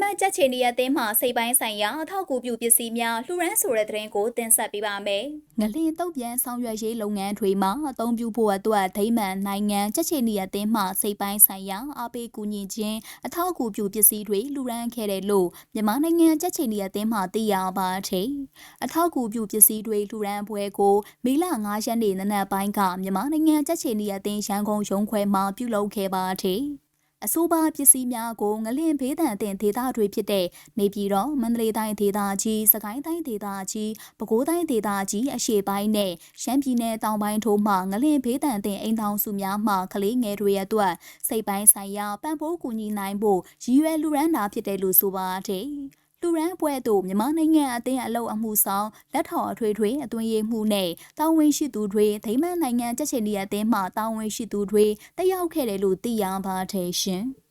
မတ်ကြက်ချီနီယအသင်းမှစိတ်ပိုင်းဆိုင်ရာအထောက်အကူပြုပစ္စည်းများလှူရန်းဆိုတဲ့သတင်းကိုတင်ဆက်ပေးပါမယ်။ငလင်တုတ်ပြန်ဆောင်ရွက်ရေးလုပ်ငန်းတွေမှာအသုံးပြုဖို့အတွက်ဒိမန်နိုင်ငံကြက်ချီနီယအသင်းမှစိတ်ပိုင်းဆိုင်ရာအားပေးကူညီခြင်းအထောက်အကူပြုပစ္စည်းတွေလှူရန်းခဲ့တယ်လို့မြန်မာနိုင်ငံကြက်ချီနီယအသင်းမှသိရပါသည်။အထောက်အကူပြုပစ္စည်းတွေလှူရန်းပွဲကိုမေလ9ရက်နေ့နနက်ပိုင်းကမြန်မာနိုင်ငံကြက်ချီနီယအသင်းရန်ကုန်ရုံးခွဲမှာပြုလုပ်ခဲ့ပါသည်။ အဆိုပါပစ္စည်းများကိုငလင်ဖေးတံတင်ဒေသတွေဖြစ်တဲ့နေပြည်တော်မန္တလေးတိုင်းဒေသကြီးစကိုင်းတိုင်းဒေသကြီးပဲခူးတိုင်းဒေသကြီးအရှေ့ပိုင်းနဲ့ရှမ်းပြည်နယ်တောင်ပိုင်းထိုးမှငလင်ဖေးတံတင်အိမ်ထောင်စုများမှကလေးငယ်တွေအတွက်စိတ်ပိုင်းဆိုင်ရာပံ့ပိုးကူညီနိုင်ဖို့ရည်ရွယ်လူရန်တာဖြစ်တယ်လို့ဆိုပါတယ်လူ ရန်ပွဲတို့မြန်မာနိုင်ငံအသင်းအလုပ်အမှုဆောင်လက်ထော်အထွေထွေအတွင်းရေးမှုနဲ့တာဝန်ရှိသူတွေဒိမန်နိုင်ငံကြက်ချင်နီအသင်းမှတာဝန်ရှိသူတွေတက်ရောက်ခဲ့တယ်လို့သိရပါတယ်ရှင်။